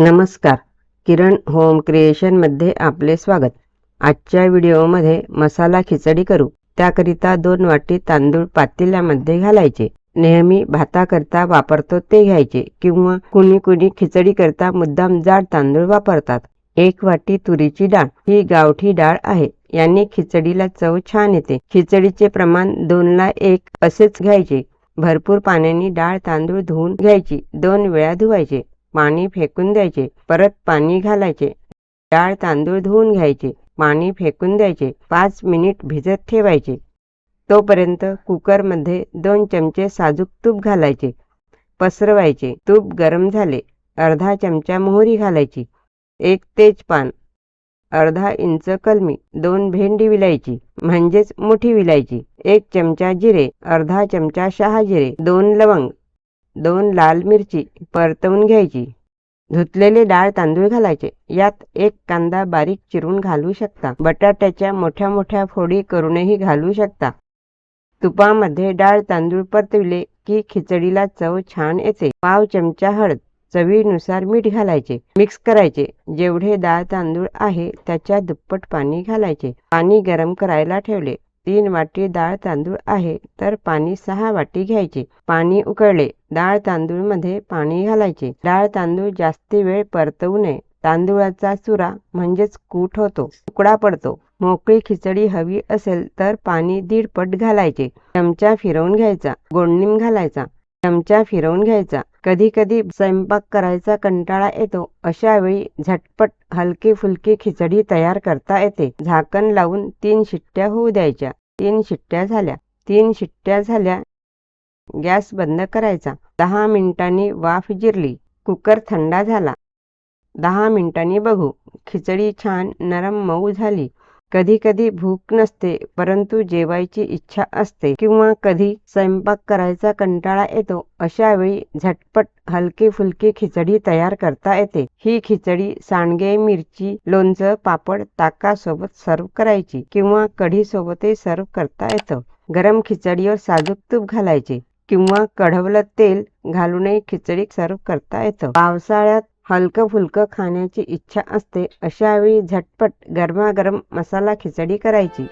नमस्कार. किरण होम क्रिएशनमध्ये आपले स्वागत. आजच्या व्हिडिओमध्ये मसाला खिचडी करू. त्याकरिता दोन वाटी तांदूळ पातेल्यामध्ये घालायचे. नेहमी भाताकरता वापरतो ते घ्यायचे किंवा कुणी कुणी खिचडी करता मुद्दाम जाड तांदूळ वापरतात. एक वाटी तुरीची डाळ. ही गावठी डाळ आहे. याने खिचडीला चव छान येते. खिचडीचे प्रमाण दोनला एक असेच घ्यायचे. भरपूर पाण्याने डाळ तांदूळ धुवून घ्यायची. दोन वेळा धुवायचे. पाणी फेकून द्यायचे. परत पाणी घालायचे. डाळ तांदूळ धुवून घ्यायचे. पाणी फेकून द्यायचे. पाच मिनिट भिजत ठेवायचे. तोपर्यंत कुकरमध्ये दोन चमचे साजूक तूप घालायचे. पसरवायचे. तूप गरम झाले. अर्धा चमचा मोहरी घालायची. एक तेजपान. अर्धा इंच कलमी. दोन भेंडी विलायची. म्हणजेच मोठी विलायची. एक चमचा जिरे. अर्धा चमचा शहाजिरे. दोन लवंग. दोन लाल मिरची परतवून घ्यायची. धुतलेले डाळ तांदूळ घालायचे. यात एक कांदा बारीक चिरून घालू शकता. बटाट्याच्या मोठ्या मोठ्या फोडी करूनही घालू शकता. तुपामध्ये डाळ तांदूळ परतविले की खिचडीला चव छान येते. पाव चमचा हळद चवीनुसार मीठ घालायचे. मिक्स करायचे. जेवढे डाळ तांदूळ आहे त्याच्या दुप्पट पाणी घालायचे. पाणी गरम करायला ठेवले. तीन वाटी डाळ तांदूळ आहे तर पाणी सहा वाटी घ्यायचे. पाणी उकळले डाळ तांदूळमध्ये पाणी घालायचे. डाळ तांदूळ जास्ती वेळ परतवू नये. तांदूळाचा चुरा म्हणजेच कूट होतो तुकडा पडतो. मोकळी खिचडी हवी असेल तर पाणी दीड पट घालायचे. चमचा फिरवून घ्यायचा गोडणीम घालायचा. चमचा फिरवून घ्यायचा. कधी कधी स्वयंपाक करायचा कंटाळा येतो अशा वेळी झटपट हलकी फुलकी खिचडी तयार करता येते. झाकण लावून तीन शिट्ट्या होऊ द्यायच्या. तीन शिट्ट्या झाल्या. तीन शिट्ट्या झाल्या. गॅस बंद करायचा. दहा मिनिटांनी वाफ जिरली. कुकर थंडा झाला. दहा मिनिटांनी बघू. खिचडी छान नरम मऊ झाली. कधी कधी भूक नसते परंतु जेवायची इच्छा असते किंवा कधी स्वयंपाक करायचा कंटाळा येतो अशा वेळी झटपट हलकी फुलकी खिचडी तयार करता येते. ही खिचडी सांडगे मिरची लोणचं पापड ताकासोबत सर्व करायची किंवा कढी सोबतही सर्व करता येतं. गरम खिचडीवर साजूक तूप घालायचे किंवा कढवलं तेल घालूनही खिचडी सर्व करता येतं. पावसाळ्यात हलकं फुलकं खाण्याची इच्छा असते अशावेळी झटपट गरमागरम मसाला खिचडी करायची.